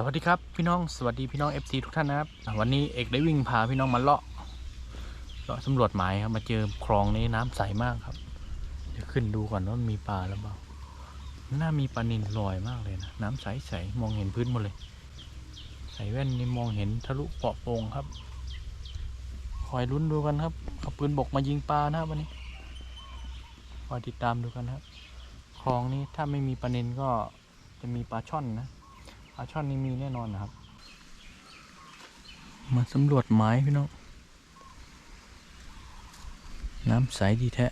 สวัสดีครับพี่น้องสวัสดีพี่น้อง FC ทุกท่านนะครับวันนี้เอกได้วิ่งพาพี่น้องมาเลาะเลาะสำรวจหมายครับมาเจอคลองนี้น้ำใสมากครับเดี๋ยวขึ้นดูก่อนว่ามีปลาหรือเปล่าน่ามีปลานิลลอยมากเลยนะน้ำใสใสมองเห็นพื้นหมดเลย ใส่แว่นนี่มองเห็นทะลุเปาะโปงครับ คอยลุ้นดูกันครับเอาปืนบกมายิงปลานะครับวันนี้คอยติดตามดูกันครับ คลองนี้ถ้าไม่มีปลานิลก็จะมีปลาช่อนนะาช่อนนี่มีแน่นอนนะครับ มาสำรวจไม้พี่น้อง น้ำใสดีแท้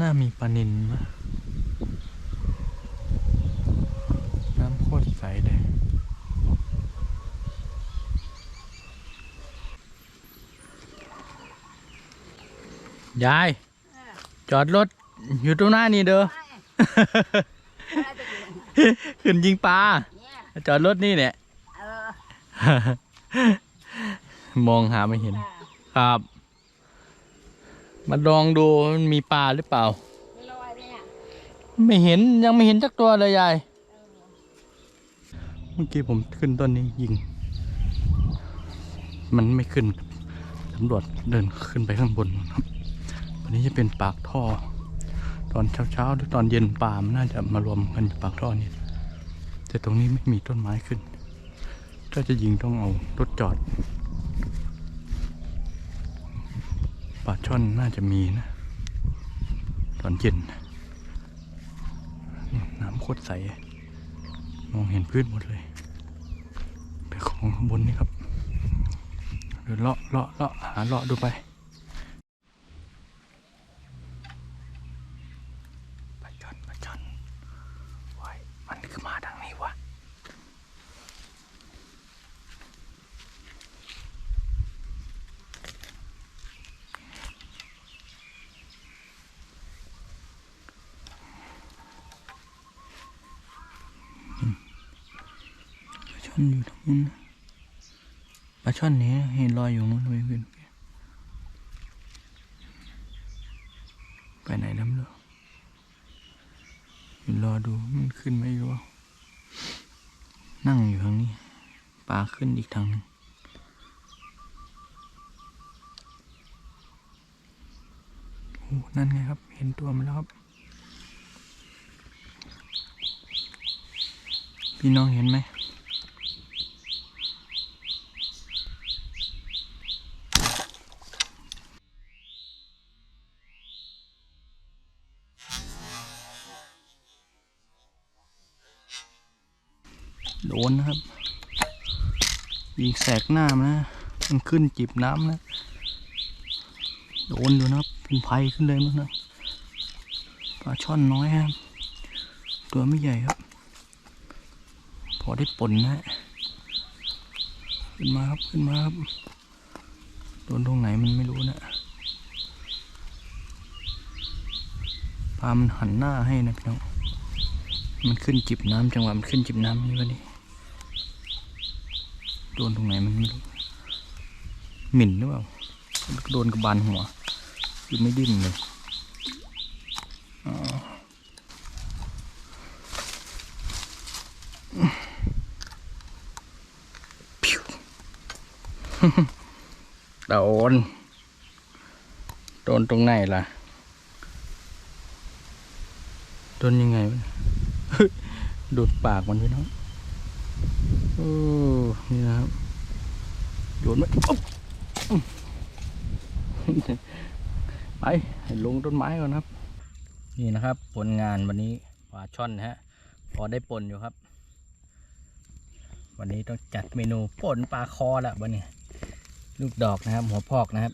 น่ามีปลานินนะน้ำโคตรใสเลย ยาย จอดรถอยู่ตรงหน้านี่เด้อ ขึ้นยิงปลา จอดรถนี่เนี่ยมองหาไม่เห็น ครับ มาลองดูมันมีปลาหรือเปล่า ไม่เห็นยังไม่เห็นสักตัวเลยยาย เมื่อกี้ผมขึ้นต้นนี้ยิง มันไม่ขึ้นตำรวจเดินขึ้นไปข้างบนนู่นครับวั นี้จะเป็นปากท่อ ตอนเช้าๆหรือตอนเย็นปลามนน่าจะมารวมกันอยู่ปากท่อนี้แต่ตรงนี้ไม่มีต้นไม้ขึ้น ถ้าจะยิงต้องเอารถจอดปลาช่อนน่าจะมีนะ ตอนเย็นน้ำโคตรใส มองเห็นพื้นหมดเลยแต่ของข้างบนนี่ครับเดี๋ยวเลาะเลาะเลาะหาเลาะดูไป ปลาช่อนปลาช่อนไว้ยมันคือมาทางนี้วะปลาช่อนอยู่ตรงนู้นปลาช่อนนี้เห็นลอยอยู่นู้นเลยเพื่อนไปไหนแล้วไม่รู้เดี๋ยว รอดูมันขึ้นไหมรู้ว่านั่งอยู่ทางนี้ปลาขึ้นอีกทางหนึงโอ้นั่นไงครับ เห็นตัวมันแล้วครับ พี่น้องเห็นไหม โดนนะครับยิงแสกหน้ามันนะ มันขึ้นจิบน้ำนะ โดนอยู่นะครับ เป็นภัยขึ้นเลยมั้งนะปลาช่อนน้อยครับ ตัวไม่ใหญ่ครับ พอได้ปนนะฮะขึ้นมาครับ ขึ้นมาครับ โดนตรงไหนมันไม่รู้นะ ปลามันหันหน้าให้นะพี่น้อง มันขึ้นจิบน้ำจังหวะมันขึ้นจิบน้ำนี่วะนี่ โดนตรงไหนมันไม่รู้หมิ่นหรือเปล่าโดนกระบาลหัวคือไม่ดิ้นเลยโดน โดนตรงไหนล่ะ โดนยังไงวะดูดปากมันพี่น้องโอ้นี่นะครับโด นไหมไปลงต้นไม้ก่อนครับ นี่นะครับ ผลงานวันนี้ปลาช่อนฮะ พอได้ปนอยู่ครับ วันนี้ต้องจัดเมนูป่นปลาคอละวันนี้ลูกดอกนะครับ หัวพอกนะครับ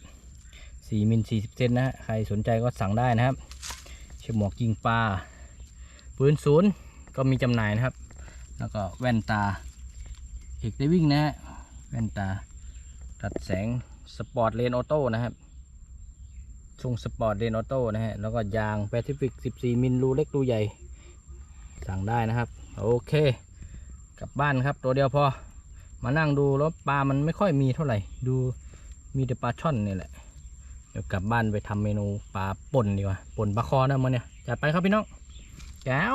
สี่มิลสี่สิบเซนนะฮะใครสนใจก็สั่งได้นะครับฉมวกยิงปลาปืนศูนย์ก็มีจำหน่ายนะครับ แล้วก็แว่นตาเอกได้วิ่งนะฮะแว่นตา ตัดแสงสปอร์ตเลนออโต้นะครับทรงสปอร์ตเลนออโต้นะฮะ แล้วก็ยางแปซิฟิก 14 มิลรูเล็กรูใหญ่ สั่งได้นะครับ โอเค กลับบ้านครับตัวเดียวพอ มานั่งดูแล้วปลามันไม่ค่อยมีเท่าไหร่ ดูมีแต่ปลาช่อนนี่แหละ เดี๋ยวกลับบ้านไปทำเมนูปลาป่นดีกว่า ป่นปลาคอนะมันเนี่ย จัดไปครับพี่น้องแก้ว